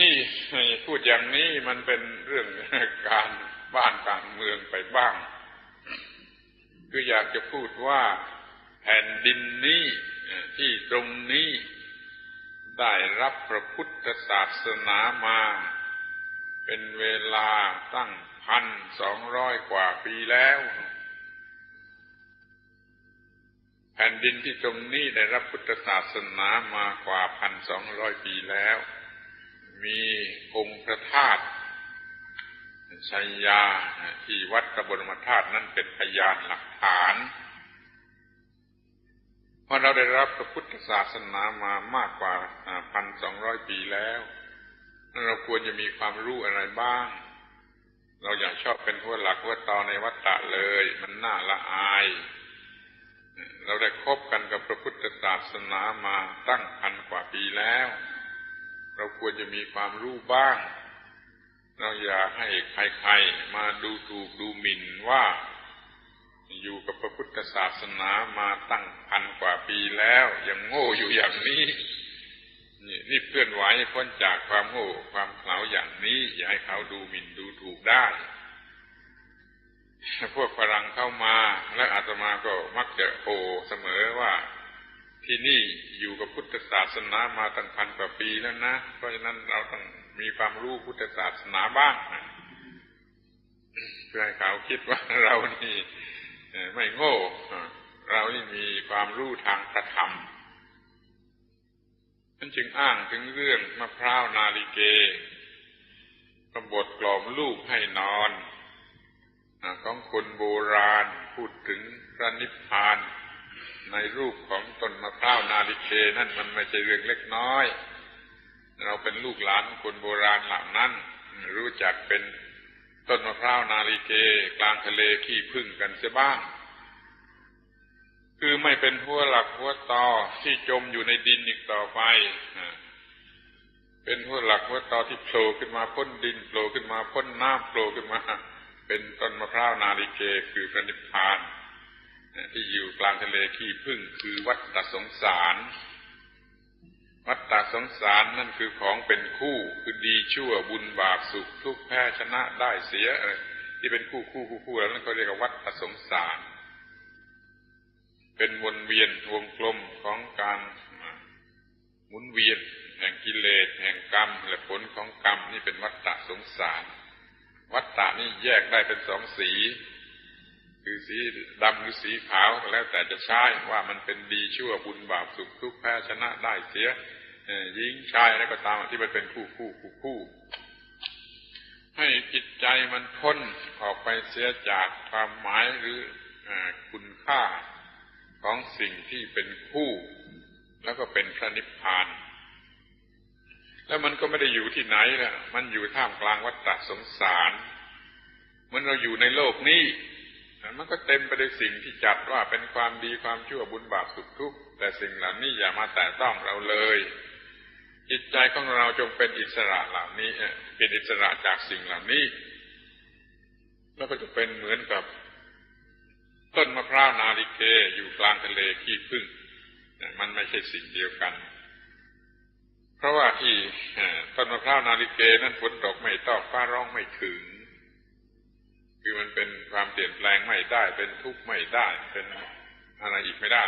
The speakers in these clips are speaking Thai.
นี่พูดอย่างนี้มันเป็นเรื่องการบ้านการเมืองไปบ้าง คืออยากจะพูดว่าแผ่นดินนี้ที่ตรงนี้ได้รับพระพุทธศาสนามา เป็นเวลาตั้งพันสองร้อยกว่าปีแล้ว แผ่นดินที่ตรงนี้ได้รับพุทธศาสนามากว่าพันสองร้อยปีแล้ว มีองค์พระธาตุชัยยาที่วัดกระบรมธาตุนั่นเป็นพยานหลักฐานเพราะเราได้รับพระพุทธศาสนามามากกว่าพันสองร้อยปีแล้วเราควรจะมีความรู้อะไรบ้าง เราอยากชอบเป็นหัวหลักหัวตอในวัฏฏะเลย มันน่าละอาย เราได้คบกันกับพระพุทธศาสนามาตั้งพันกว่าปีแล้ว เราควรจะมีความรู้บ้าง เราอย่าให้ใครๆมาดูถูกดูหมิ่นว่า อยู่กับพระพุทธศาสนามาตั้งพันกว่าปีแล้ว ยังโง่อยู่อย่างนี้นี่นี่เพื่อนไหวพ้นจากความโง่ความเขลาอย่างนี้ อย่าให้เขาดูหมิ่นดูถูกได้ พวกฝรั่งเข้ามา และอาตมาก็มักจะโอเสมอว่า ที่นี่อยู่กับพุทธศาสนามาตั้งพันกว่าปีแล้วนะ เพราะฉะนั้นเราต้องมีความรู้พุทธศาสนาบ้างเพื่อให้เขาคิดว่าเรานี่ไม่โง่ เรานี่มีความรู้ทางประธรรมนั่นจึงอ้างถึงเรื่องมะพร้าวนาลิเกกบฏกล่อมลูกให้นอน ของคนโบราณพูดถึงพระนิพพาน ในรูปของต้นมะพร้าวนาลิเกนั่นมันไม่ใช่เรื่องเล็กน้อย เราเป็นลูกหลานคนโบราณเหล่านั้น รู้จักเป็นต้นมะพร้าวนาลิเกกลางทะเลขี้พึ่งกันเสียบ้าง คือไม่เป็นหัวหลักหัวตอที่จมอยู่ในดินอีกต่อไปเป็นหัวหลักหัวตอที่โผล่ขึ้นมาพ้นดินโผล่ขึ้นมาพ้นน้ำโผล่ขึ้นมา เป็นต้นมะพร้าวนาลิเกคือพระนิพพาน ที่อยู่กลางทะเลขี้พึ่งคือวัฏสงสาร วัฏฏสงสารนั่นคือของเป็นคู่คือดีชั่วบุญบาปสุขทุกข์แพ้ชนะได้เสียอะไรที่เป็นคู่คู่คู่คู่แล้วนั่นก็เรียกว่าวัฏฏสงสาร เป็นวนเวียนวงกลมของการหมุนเวียนแห่งกิเลสแห่งกรรมและผลของกรรมนี่เป็นวัฏฏะสงสาร วัฏฏะนี่แยกได้เป็นสองสี คือสีดำหรือสีขาวแล้วแต่จะใช้ว่ามันเป็นดีชั่วบุญบาปสุขทุกข์แพ้ชนะได้เสียหญิงชายอะไรก็ตามที่มันเป็นคู่คู่คู่คู่ให้จิตใจมันพ้นออกไปเสียจากความหมายหรืออคุณค่าของสิ่งที่เป็นคู่ แล้วก็เป็นพระนิพพาน แล้วมันก็ไม่ได้อยู่ที่ไหนละมันอยู่ท่ามกลางวัฏฏสงสาร เหมือนเราอยู่ในโลกนี้ มันก็เต็มไปด้วยสิ่งที่จัดว่าเป็นความดีความชั่วบุญบาปสุขทุกข์แต่สิ่งเหล่านี้อย่ามาแตะต้องเราเลย จิตใจของเราจงเป็นอิสระเหล่านี้เป็นอิสระจากสิ่งเหล่านี้ แล้วก็จะเป็นเหมือนกับ ต้นมะพร้าวนาลิเกอยู่กลางทะเลขี้พึ่งมันไม่ใช่สิ่งเดียวกัน เพราะว่าที่ต้นมะพร้าวนาลิเกนั้นฝนตกไม่ต้องฟ้าร้องไม่ถึง คือมันเป็นความเปลี่ยนแปลงไม่ได้ เป็นทุกข์ไม่ได้ เป็นอะไรอีกไม่ได้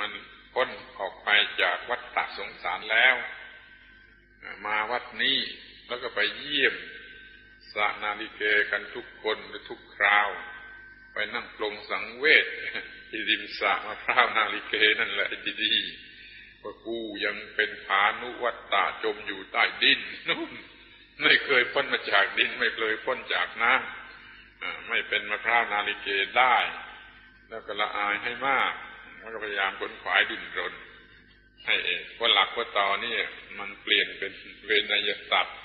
มันพ้นออกไปจากวัฏฏะสงสารแล้ว มาวัดนี้แล้วก็ไปเยี่ยมสะนาลิเกกันทุกคนและทุกคราว ไปนั่งปลงสังเวชที่ริมสะมาพร้าวนาลิเกนั่นแหละดีๆว่ากูยังเป็นผานุวัตตาจมอยู่ใต้ดินนู่น ไม่เคยพ้นมาจากดิน ไม่เคยพ้นจากน้ำไม่เป็นมะพร้าวนาลิเกได้ แล้วก็ละอายให้มากแล้วก็พยายามขนขวายดิ้นรน ให้เองว่าหลักว่าตอนี่มันเปลี่ยนเป็นเวนยสัตว์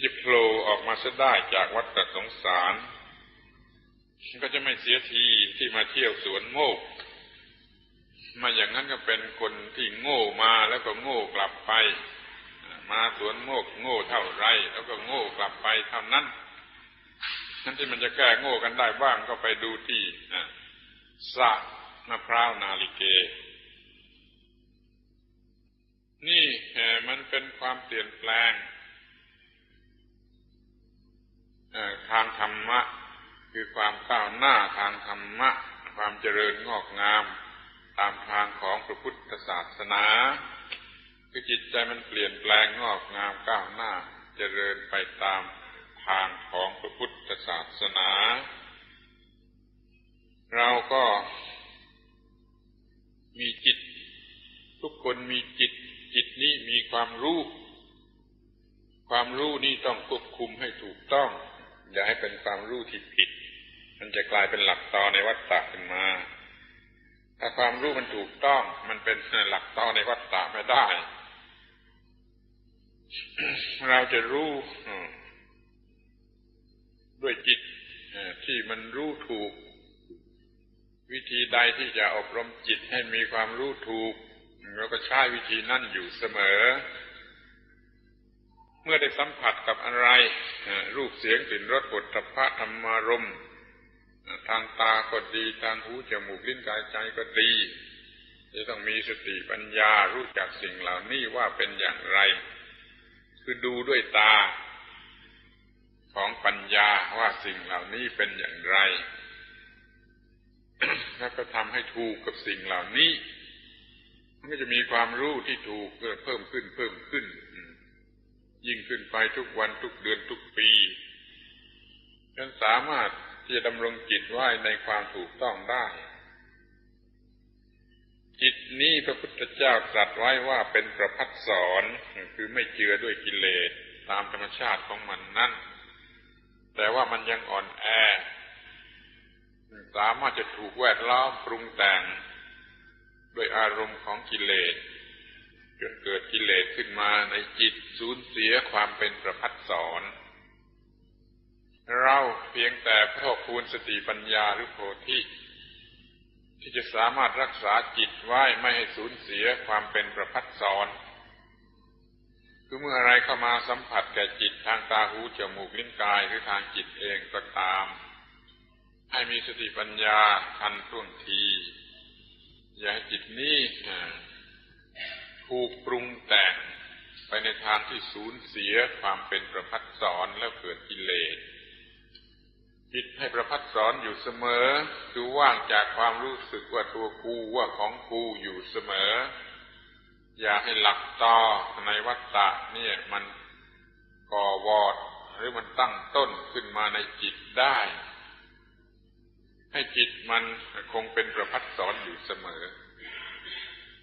ยิบโผล่ออกมาซะได้จากวัฏสงสารก็จะไม่เสียทีที่มาเที่ยวสวนโมก มาอย่างนั้นก็เป็นคนที่โง่มาแล้วก็โง่กลับไป มาสวนโมกโง่เท่าไร แล้วก็โง่กลับไปเท่านั้นนั่นที่มันจะแก้โง่กันได้บ้างก็ไปดูที่สะมะพร้าวนาลิเก นี่มันมันเป็นความเปลี่ยนแปลงทางธรรมะ คือความก้าวหน้าทางธรรมะ ความเจริญงอกงาม ตามทางของพระพุทธศาสนา คือจิตใจมันเปลี่ยนแปลงงอกงามก้าวหน้าเจริญไปตามทางของพระพุทธศาสนา เราก็มีจิต ทุกคนมีจิต จิตนี้มีความรู้ ความรู้นี่ต้องควบคุมให้ถูกต้อง อย่าให้เป็นความรู้ที่ผิด มันจะกลายเป็นหลักตอในวัฏฏะขึ้นมา ถ้าความรู้มันถูกต้อง มันเป็นหลักตอในวัฏฏะไม่ได้ เราจะรู้ด้วยจิตที่มันรู้ถูก วิธีใดที่จะอบรมจิตให้มีความรู้ถูกเราก็ใช้วิธีนั่นอยู่เสมอ เมื่อได้สัมผัสกับอะไร รูปเสียงกลิ่นรสปุถะพะธรรมารมทางตาก็ดี ทางหูจมูกลิ้นกายใจก็ดี จะต้องมีสติปัญญารู้จักสิ่งเหล่านี้ว่าเป็นอย่างไร คือดูด้วยตาของปัญญาว่าสิ่งเหล่านี้เป็นอย่างไร แล้วก็ทำให้ถูกกับสิ่งเหล่านี้มันก็จะมีความรู้ที่ถูกเพิ่มขึ้นเพิ่มขึ้น ยิ่งขึ้นไปทุกวันทุกเดือนทุกปีจนสามารถที่จะดำรงจิตไว้ในความถูกต้องได้ จิตนี้พระพุทธเจ้าตรัสไว้ว่าเป็นประพัดสอนคือไม่เจือด้วยกิเลสตามธรรมชาติของมันนั่นแต่ว่ามันยังอ่อนแอ สามารถจะถูกแวดล้อมปรุงแต่งด้วยอารมณ์ของกิเลสจนเกิดกิเลสขึ้นมาในจิตสูญเสียความเป็นประพัดสอนเราเพียงแต่พอคูณสติปัญญาหรือโพธิ ที่จะสามารถรักษาจิตไว้ไม่ให้สูญเสียความเป็นประพัดสอนคือเมื่ออะไรเข้ามาสัมผัสแก่จิตทางตาหูจมูกลิ้นกายหรือทางจิตเองก็ตาม ให้มีสติปัญญาทันท่วงที อย่าให้จิตนี้ถูกปรุงแต่งไปในทางที่สูญเสียความเป็นประพัดสอนแล้วเกิดกิเลสจิตให้ประพัด สอนอยู่เสมอ คือว่างจากความรู้สึกว่าตัวกูว่าของกูอยู่เสมอ อย่าให้หลักต่อในวัฏฏะเนี่ยมันก่อวอด หรือมันตั้งต้นขึ้นมาในจิตได้ ให้จิตมันคงเป็นประพัดสอนอยู่เสมอ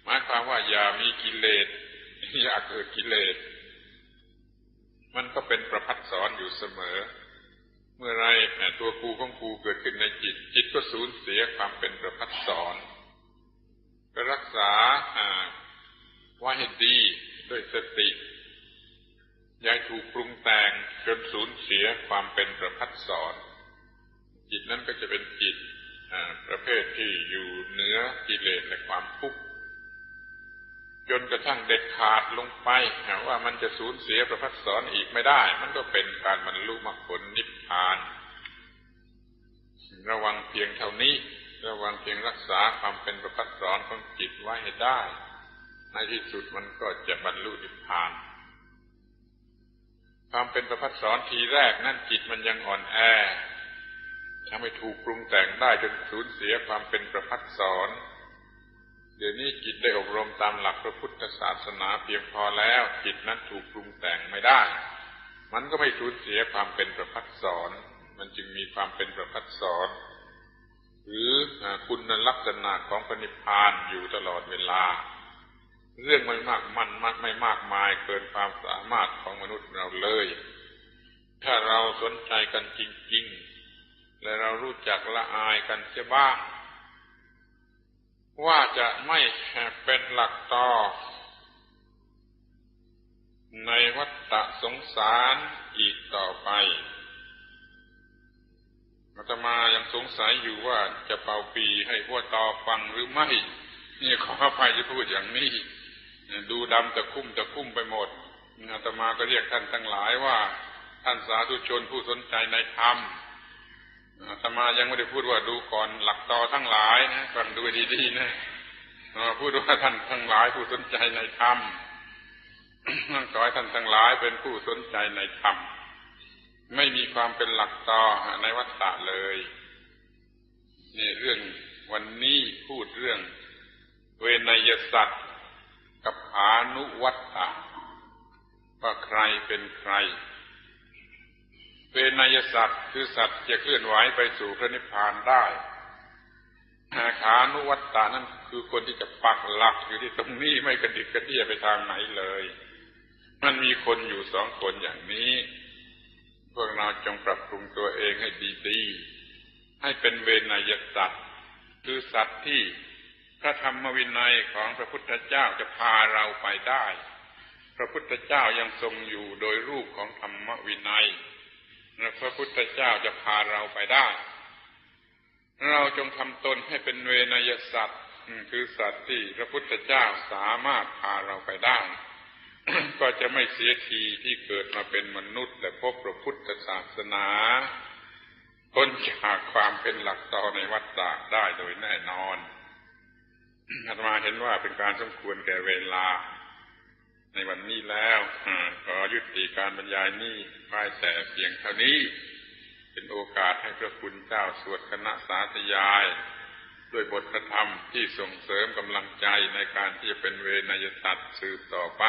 หมายความว่าอย่ามีกิเลสอย่าเกิดกิเลสมันก็เป็นประพัดสอนอยู่เสมอ เมื่อไรตัวกูของกูเกิดขึ้นในจิต จิตก็สูญเสียความเป็นประพัดสอนก็รักษาว่าให้ดีด้วยสติอย่าถูกปรุงแต่งจนสูญเสียความเป็นประพัดสอนจิตนั้นก็จะเป็นจิตประเภทที่อยู่เหนือกิเลสและความทุกข์ จนกระทั่งเด็ดขาดลงไปว่ามันจะสูญเสียประพัดสอนอีกไม่ได้ มันก็เป็นการบรรลุมรรคผลนิพพาน ระวังเพียงเท่านี้ ระวังเพียงรักษาความเป็นประพัดสอนของจิตไว้ให้ได้ ในที่สุดมันก็จะบรรลุนิพพาน ความเป็นประพัดสอนทีแรกนั่นจิตมันยังอ่อนแอทำให้ถูกปรุงแต่งได้จนสูญเสียความเป็นประพัดสอน เดี๋ยวนี้จิตได้อบรมตามหลักพระพุทธศาสนาเพียงพอแล้ว จิตนั้นถูกปรุงแต่งไม่ได้ มันก็ไม่สูญเสียความเป็นประพัดสอน มันจึงมีความเป็นประพัดสอน หรือคุณลักษณะของปณิพานอยู่ตลอดเวลา เรื่องไม่มากมันมากไม่มากมายเกินความสามารถของมนุษย์เราเลย ถ้าเราสนใจกันจริง ๆ และเรารู้จักละอายกันเสียบ้าง ว่าจะไม่เป็นหลักต่อ ในวัฏฏะสงสารอีกต่อไปอาตมายังสงสัยอยู่ว่าจะเป่าปีให้พวกต่อฟังหรือไม่ นี่ขออภัยจะพูดอย่างนี้ ดูดำตะคุ่มตะคุ่มไปหมดอาตมาก็เรียกท่านทั้งหลายว่า ท่านสาธุชนผู้สนใจในธรรม ตมายังไม่ได้พูดว่าดูก่อนหลักต่อทั้งหลายนะฟังดูดีๆนะพูดว่าท่านทั้งหลายผู้สนใจในธรรมนั่งขอให้ท่านทั้งหลายเป็นผู้สนใจในธรรมไม่มีความเป็นหลักต่อในวัฏฏะเลยนี่เรื่องวันนี้พูดเรื่อง เวนยสัตว์กับอานุวัตตะว่าใครเป็นใคร เวนยสัตว์คือสัตว์จะเคลื่อนไหวไปสู่พระนิพพานได้อาขานุวัตตานั่นคือคนที่จะปักหลักอยู่ที่ตรงนี้ไม่กระดิกกระเดี้ยไปทางไหนเลย มันมีคนอยู่สองคนอย่างนี้ พวกเราจงปรับปรุงตัวเองให้ดีๆ ให้เป็นเวนยสัตว์คือสัตว์ที่พระธรรมวินัยของพระพุทธเจ้าจะพาเราไปได้ พระพุทธเจ้ายังทรงอยู่โดยรูปของธรรมวินัย และพระพุทธเจ้าจะพาเราไปได้ เราจงทำตนให้เป็นเวนยสัตว์คือสัตว์ที่พระพุทธเจ้าสามารถพาเราไปได้ ก็จะไม่เสียทีที่เกิดมาเป็นมนุษย์ และพบพระพุทธศาสนาพ้นจากความเป็นหลักต่อในวัฏฏะได้โดยแน่นอนอาตมาเห็นว่าเป็นการสมควรแก่เวลา ในวันนี้แล้วขอยุติการบรรยายนี้ไว้แต่เพียงเท่านี้ เป็นโอกาสให้พระคุณเจ้าสวดคณะสาธยาย ด้วยบทธรรมที่ส่งเสริมกำลังใจในการที่จะเป็นเวนยสัตว์สืบต่อไป